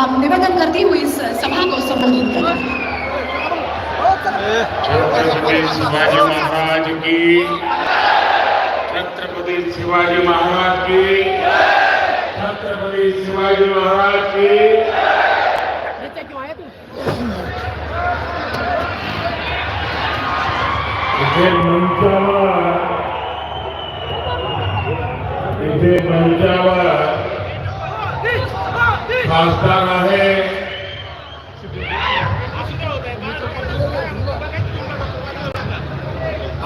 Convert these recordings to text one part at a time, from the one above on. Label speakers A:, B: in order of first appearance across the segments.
A: मैं मोदी साहब को नि- आ, निवेदन करती हुई इस सभा को संबोधित
B: छत्रपति शिवाजी महाराज की। छत्रपति शिवाजी महाराज की। छत्रपति शिवाजी महाराज की। इथे मंचावर इथे मंचावर वास्ता रहे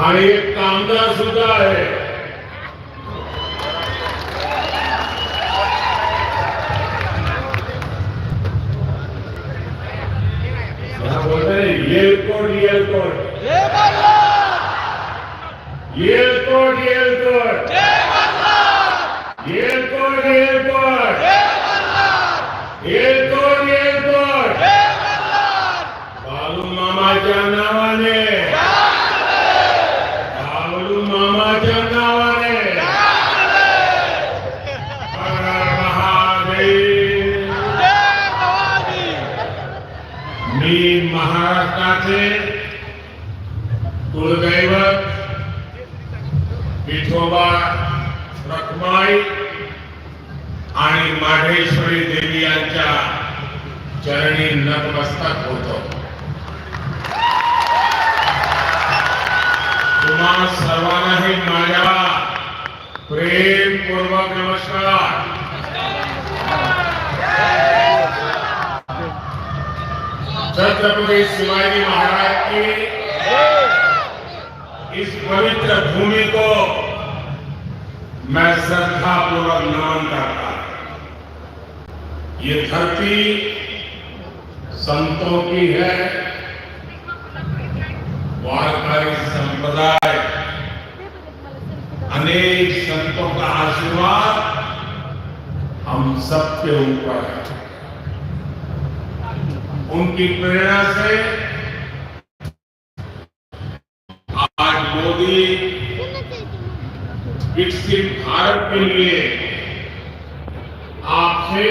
B: आणि एक कामदार सुद्धा आहे airport airport airport airport airport airport महाराष्ट्राचे कुलदैवत विठोबा रखमाई आणि माढेश्वरी देवी यांच्या चरणी नतमस्तक होतो. तुम्हा सर्वांनाही माझ्या प्रेमपूर्वक नमस्कार. छत्रपति शिवाजी महाराज की इस पवित्र भूमि को मैं श्रद्धा पूर्वक नमन करता हूँ। ये धरती संतों की है, वारकारी संप्रदाय, अनेक संतों का आशीर्वाद हम सबके ऊपर है। उनकी प्रेरणा से आज मोदी विकसित भारत के लिए आपसे